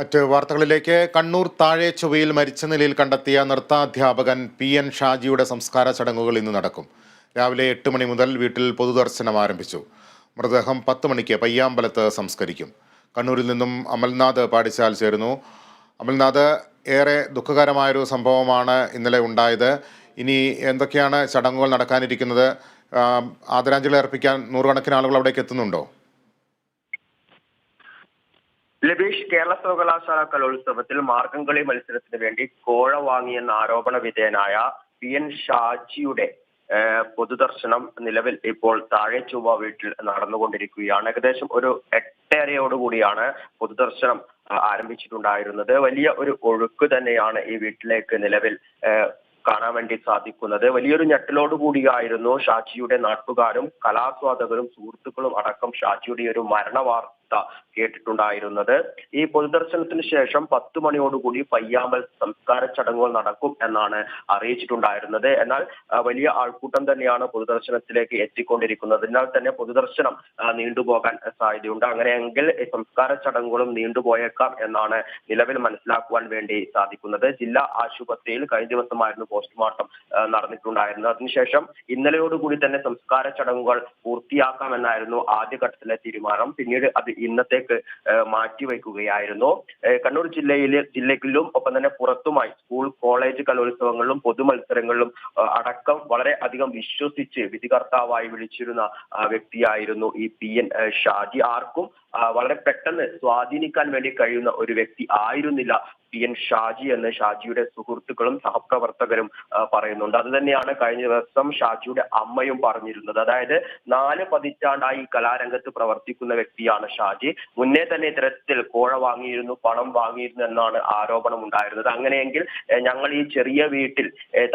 മറ്റ് വാർത്തകളിലേക്ക്. കണ്ണൂർ താഴെ ചൊവ്വയിൽ മരിച്ച നിലയിൽ കണ്ടെത്തിയ നൃത്താധ്യാപകൻ പി എൻ ഷാജിയുടെ സംസ്കാര ചടങ്ങുകൾ ഇന്ന് നടക്കും. രാവിലെ എട്ട് മണി മുതൽ വീട്ടിൽ പൊതുദർശനം ആരംഭിച്ചു. മൃതദേഹം പത്ത് മണിക്ക് പയ്യാമ്പലത്ത് സംസ്കരിക്കും. കണ്ണൂരിൽ നിന്നും അമൽനാഥ് പാടിച്ചാൽ ചേരുന്നു. അമൽനാഥ് ഏറെ ദുഃഖകരമായൊരു സംഭവമാണ് ഇന്നലെ ഉണ്ടായത്. ഇനി എന്തൊക്കെയാണ് ചടങ്ങുകൾ നടക്കാനിരിക്കുന്നത്? ആദരാഞ്ജലി അർപ്പിക്കാൻ നൂറുകണക്കിന് ആളുകൾ അവിടേക്ക് എത്തുന്നുണ്ടോ? ലബീഷ് കേരള സർവകലാശാല കലോത്സവത്തിൽ മാർഗംകളി മത്സരത്തിന് വേണ്ടി കോഴ വാങ്ങിയെന്ന ആരോപണ വിധേയനായ പി എൻ ഷാജിയുടെ പൊതുദർശനം നിലവിൽ ഇപ്പോൾ താഴെ ചൊവ്വ വീട്ടിൽ നടന്നുകൊണ്ടിരിക്കുകയാണ്. ഏകദേശം ഒരു എട്ടരയോടുകൂടിയാണ് പൊതുദർശനം ആരംഭിച്ചിട്ടുണ്ടായിരുന്നത്. വലിയ ഒരു ഒഴുക്ക് തന്നെയാണ് ഈ വീട്ടിലേക്ക് നിലവിൽ കാണാൻ വേണ്ടി സാധിക്കുന്നത്. വലിയൊരു ഞെട്ടലോടുകൂടിയായിരുന്നു ഷാജിയുടെ നാട്ടുകാരും കലാസ്വാദകരും സുഹൃത്തുക്കളും അടക്കം ഷാജിയുടെ ഒരു മരണ വാർത്ത കേട്ടിട്ടുണ്ടായിരുന്നത്. ഈ പൊതുദർശനത്തിന് ശേഷം പത്ത് മണിയോടുകൂടി പയ്യാമ്പൽ സംസ്കാര ചടങ്ങുകൾ നടക്കും എന്നാണ് അറിയിച്ചിട്ടുണ്ടായിരുന്നത്. എന്നാൽ വലിയ ആൾക്കൂട്ടം തന്നെയാണ് പൊതുദർശനത്തിലേക്ക് എത്തിക്കൊണ്ടിരിക്കുന്നത്. അതിനാൽ തന്നെ പൊതുദർശനം നീണ്ടുപോകാൻ സാധ്യതയുണ്ട്. അങ്ങനെയെങ്കിൽ സംസ്കാര ചടങ്ങുകളും നീണ്ടുപോയേക്കാം എന്നാണ് നിലവിൽ മനസ്സിലാക്കുവാൻ വേണ്ടി സാധിക്കുന്നത്. ജില്ലാ ആശുപത്രിയിൽ കഴിഞ്ഞ ദിവസമായിരുന്നു പോസ്റ്റ്മോർട്ടം നടന്നിട്ടുണ്ടായിരുന്നത്. അതിനുശേഷം ഇന്നലെയോടുകൂടി തന്നെ സംസ്കാര ചടങ്ങുകൾ പൂർത്തിയാക്കാമെന്നായിരുന്നു ആദ്യഘട്ടത്തിലെ തീരുമാനം. പിന്നീട് അത് ഇന്നത്തേക്ക് മാറ്റിവെക്കുകയായിരുന്നു. കണ്ണൂർ ജില്ലയിലെ ജില്ലയിലും ഒപ്പം തന്നെ പുറത്തുമായി സ്കൂൾ കോളേജ് കലോത്സവങ്ങളിലും പൊതുമത്സരങ്ങളിലും അടക്കം വളരെ അധികം വിശ്വസിച്ച് വിധികർത്താവായി വിളിച്ചിരുന്ന വ്യക്തിയായിരുന്നു ഈ പി എൻ ഷാജി. ആർക്കും വളരെ പെട്ടെന്ന് സ്വാധീനിക്കാൻ വേണ്ടി കഴിയുന്ന ഒരു വ്യക്തി ആയിരുന്നില്ല. പി. എൻ. ഷാജി എന്ന് ഷാജിയുടെ സുഹൃത്തുക്കളും സഹപ്രവർത്തകരും പറയുന്നുണ്ട്. അത് തന്നെയാണ് കഴിഞ്ഞ ദിവസം ഷാജിയുടെ അമ്മയും പറഞ്ഞിരുന്നത്. അതായത് നാല് പതിറ്റാണ്ടായി കലാരംഗത്ത് പ്രവർത്തിക്കുന്ന വ്യക്തിയാണ് ഷാജി. മുന്നേ തന്നെ ഇത്തരത്തിൽ കോഴ വാങ്ങിയിരുന്നു പണം വാങ്ങിയിരുന്നു എന്നാണ് ആരോപണം ഉണ്ടായിരുന്നത് അങ്ങനെയെങ്കിൽ ഞങ്ങൾ ഈ ചെറിയ വീട്ടിൽ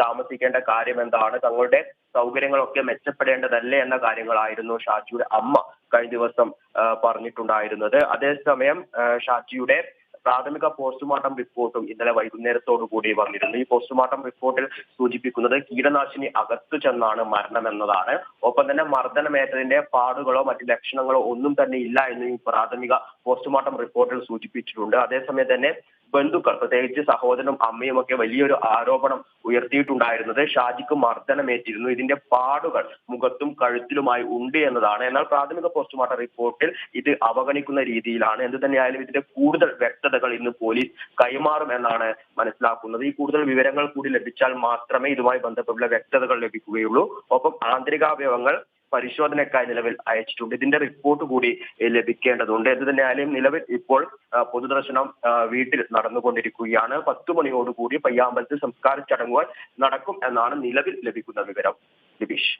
താമസിക്കേണ്ട കാര്യം എന്താണ്? തങ്ങളുടെ സൗകര്യങ്ങളൊക്കെ മെച്ചപ്പെടേണ്ടതല്ലേ എന്ന കാര്യങ്ങളായിരുന്നു ഷാജിയുടെ അമ്മ കഴിഞ്ഞ ദിവസം പറഞ്ഞിട്ടുണ്ടായിരുന്നത്. അതേസമയം ഷാജിയുടെ പ്രാഥമിക പോസ്റ്റ്മോർട്ടം റിപ്പോർട്ടും ഇന്നലെ വൈകുന്നേരത്തോടു കൂടി വന്നിരുന്നു. ഈ പോസ്റ്റ്മോർട്ടം റിപ്പോർട്ടിൽ സൂചിപ്പിക്കുന്നത് കീടനാശിനി അകത്തു ചെന്നാണ് മരണം എന്നതാണ്. ഒപ്പം തന്നെ മർദ്ദനമേറ്റതിന്റെ പാടുകളോ മറ്റു ലക്ഷണങ്ങളോ ഒന്നും തന്നെ ഇല്ല എന്ന് ഈ പ്രാഥമിക പോസ്റ്റ്മോർട്ടം റിപ്പോർട്ടിൽ സൂചിപ്പിച്ചിട്ടുണ്ട്. അതേസമയം തന്നെ ബന്ധുക്കൾ പ്രത്യേകിച്ച് സഹോദരനും അമ്മയും ഒക്കെ വലിയൊരു ആരോപണം ഉയർത്തിയിട്ടുണ്ടായിരുന്നത് ഷാജിക്ക് മർദ്ദനമേറ്റിരുന്നു. ഇതിന്റെ പാടുകൾ മുഖത്തും കഴുത്തിലുമായി ഉണ്ട് എന്നതാണ്. എന്നാൽ പ്രാഥമിക പോസ്റ്റ്മോർട്ടം റിപ്പോർട്ടിൽ ഇത് അവഗണിക്കുന്ന രീതിയിലാണ്. എന്ത് തന്നെയായാലും ഇതിന്റെ കൂടുതൽ വ്യക്തതകൾ ഇന്ന് പോലീസ് കൈമാറും എന്നാണ് മനസ്സിലാക്കുന്നത്. ഈ കൂടുതൽ വിവരങ്ങൾ കൂടി ലഭിച്ചാൽ മാത്രമേ ഇതുമായി ബന്ധപ്പെട്ടുള്ള വ്യക്തതകൾ ലഭിക്കുകയുള്ളൂ. ഒപ്പം ആന്തരികാവയവങ്ങൾ പരിശോധനയ്ക്കായി നിലവിൽ അയച്ചിട്ടുണ്ട്. ഇതിന്റെ റിപ്പോർട്ട് കൂടി ലഭിക്കേണ്ടതുണ്ട്. എന്ത് തന്നെയായാലും നിലവിൽ ഇപ്പോൾ പൊതുദർശനം വീട്ടിൽ നടന്നുകൊണ്ടിരിക്കുകയാണ്. പത്തു മണിയോടുകൂടി പയ്യാമ്പലത്ത് സംസ്കാര ചടങ്ങുകൾ നടക്കും എന്നാണ് നിലവിൽ ലഭിക്കുന്ന വിവരം. ദിബീഷ്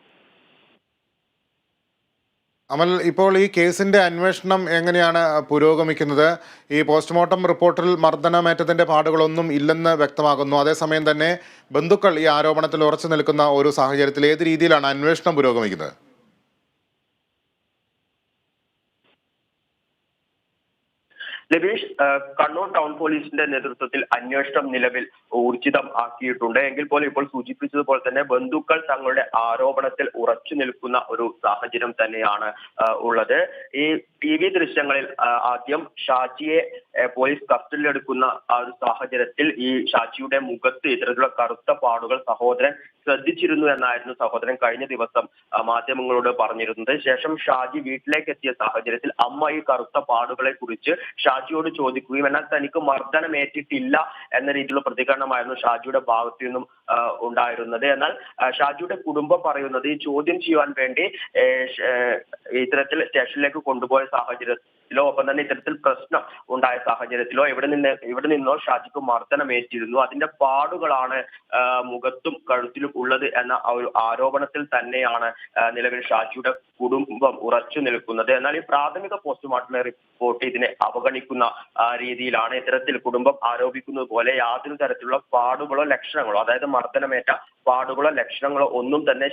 അമൽ ഇപ്പോൾ ഈ കേസിന്റെ അന്വേഷണം എങ്ങനെയാണ് പുരോഗമിക്കുന്നത്? ഈ പോസ്റ്റ്മോർട്ടം റിപ്പോർട്ടിൽ മർദ്ദനമേറ്റത്തിന്റെ പാടുകളൊന്നും ഇല്ലെന്ന് വ്യക്തമാകുന്നു. അതേസമയം തന്നെ ബന്ധുക്കൾ ഈ ആരോപണത്തിൽ ഉറച്ചു നിൽക്കുന്ന ഒരു സാഹചര്യത്തിൽ ഏത് രീതിയിലാണ് അന്വേഷണം പുരോഗമിക്കുന്നത്? ലബീഷ് കണ്ണൂർ ടൗൺ പോലീസിന്റെ നേതൃത്വത്തിൽ അന്വേഷണം നിലവിൽ ഊർജിതം ആക്കിയിട്ടുണ്ട് എങ്കിൽ പോലും ഇപ്പോൾ സൂചിപ്പിച്ചതുപോലെ തന്നെ ബന്ധുക്കൾ തങ്ങളുടെ ആരോപണത്തിൽ ഉറച്ചു നിൽക്കുന്ന ഒരു സാഹചര്യം തന്നെയാണ് ഉള്ളത്. ഈ ടി വി ദൃശ്യങ്ങളിൽ ആദ്യം ഷാജിയെ പോലീസ് കസ്റ്റഡിയിലെടുക്കുന്ന ആ ഒരു സാഹചര്യത്തിൽ ഈ ഷാജിയുടെ മുഖത്ത് ഇത്തരത്തിലുള്ള കറുത്ത പാടുകൾ സഹോദരൻ ശ്രദ്ധിച്ചിരുന്നു എന്നായിരുന്നു സഹോദരൻ കഴിഞ്ഞ ദിവസം മാധ്യമങ്ങളോട് പറഞ്ഞിരുന്നത്. ശേഷം ഷാജി വീട്ടിലേക്ക് എത്തിയ സാഹചര്യത്തിൽ അമ്മ ഈ കറുത്ത പാടുകളെ കുറിച്ച് ഷാജിയോട് ചോദിക്കുകയും എന്നാൽ തനിക്ക് മർദ്ദനമേറ്റിട്ടില്ല എന്ന രീതിയിലുള്ള പ്രതികരണമായിരുന്നു ഷാജിയുടെ ഭാഗത്തു നിന്നും ഉണ്ടായിരുന്നത്. എന്നാൽ ഷാജിയുടെ കുടുംബം പറയുന്നത് ഈ ചോദ്യം ചെയ്യുവാൻ വേണ്ടി ഇത്തരത്തിൽ സ്റ്റേഷനിലേക്ക് കൊണ്ടുപോയ സാഹചര്യത്തിലോ ഒപ്പം തന്നെ ഇത്തരത്തിൽ പ്രശ്നം ഉണ്ടായ സാഹചര്യത്തിലോ എവിടെ നിന്ന് ഇവിടെ നിന്നോ ഷാജിക്ക് മർദ്ദനമേറ്റിരുന്നു. അതിന്റെ പാടുകളാണ് മുഖത്തും കഴുത്തിലും ഉള്ളത് എന്ന ഒരു ആരോപണത്തിൽ തന്നെയാണ് നിലവിൽ ഷാജിയുടെ കുടുംബം ഉറച്ചു നിൽക്കുന്നത്. എന്നാൽ ഈ പ്രാഥമിക പോസ്റ്റ്മോർട്ടം റിപ്പോർട്ട് ഇതിനെ അവഗണിക്കുന്ന രീതിയിലാണ് ഇത്തരത്തിൽ കുടുംബം ആരോപിക്കുന്നത് പോലെ യാതൊരു തരത്തിലുള്ള പാടുകളോ ലക്ഷണങ്ങളോ അതായത് മർദ്ദനമേറ്റ പാടുകളോ ലക്ഷണങ്ങളോ ഒന്നും തന്നെ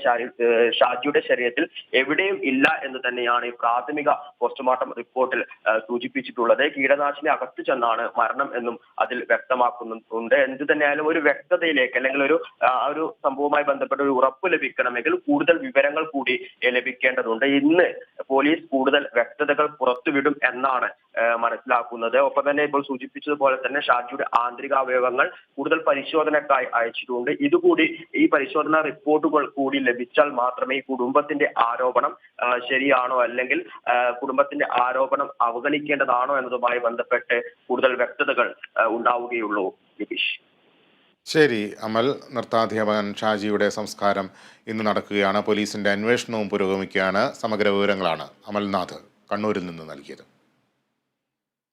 ഷാജിയുടെ ശരീരത്തിൽ എവിടെയും ഇല്ല എന്ന് തന്നെയാണ് ഈ പ്രാഥമിക പോസ്റ്റ്മോർട്ടം റിപ്പോർട്ടിൽ സൂചിപ്പിച്ചിട്ടുള്ളത്. കീടനാശിനി അകത്തു ചെന്നാണ് മരണം എന്നും അതിൽ വ്യക്തമാക്കുന്നുണ്ട് എന്ത് തന്നെയായാലും ഒരു വ്യക്തതയിലേക്ക് അല്ലെങ്കിൽ ഒരു ആ ഒരു സംഭവവുമായി ബന്ധപ്പെട്ട ഒരു ഉറപ്പ് ലഭിക്കണമെങ്കിൽ കൂടുതൽ വിവരങ്ങൾ കൂടി ലഭിക്കേണ്ടതുണ്ട്. ഇന്ന് പോലീസ് കൂടുതൽ വ്യക്തതകൾ പുറത്തുവിടും എന്നാണ് മനസ്സിലാക്കുന്നത്. ഒപ്പം തന്നെ ഇപ്പോൾ സൂചിപ്പിച്ചതുപോലെ തന്നെ ഷാജിയുടെ ആന്തരിക അവയവങ്ങൾ കൂടുതൽ പരിശോധനക്കായി അയച്ചിട്ടുണ്ട്. ഇതുകൂടി ഈ പരിശോധന റിപ്പോർട്ടുകൾ കൂടി ലഭിച്ചാൽ മാത്രമേ ഈ കുടുംബത്തിന്റെ ആരോപണം ശരിയാണോ അല്ലെങ്കിൽ കുടുംബത്തിന്റെ ആരോപണം അവഗണിക്കേണ്ടതാണോ എന്നതുമായി ബന്ധപ്പെട്ട് കൂടുതൽ വ്യക്തതകൾ ഉണ്ടാവുകയുള്ളൂ. നിതീഷ്. ശരി അമൽ നൃത്താധ്യാപകൻ ഷാജിയുടെ സംസ്കാരം ഇന്ന് നടക്കുകയാണ്. പോലീസിന്റെ അന്വേഷണവും പുരോഗമിക്കുകയാണ്. സമഗ്ര വിവരങ്ങളാണ് അമൽനാഥ് കണ്ണൂരിൽ നിന്ന് നൽകിയത്.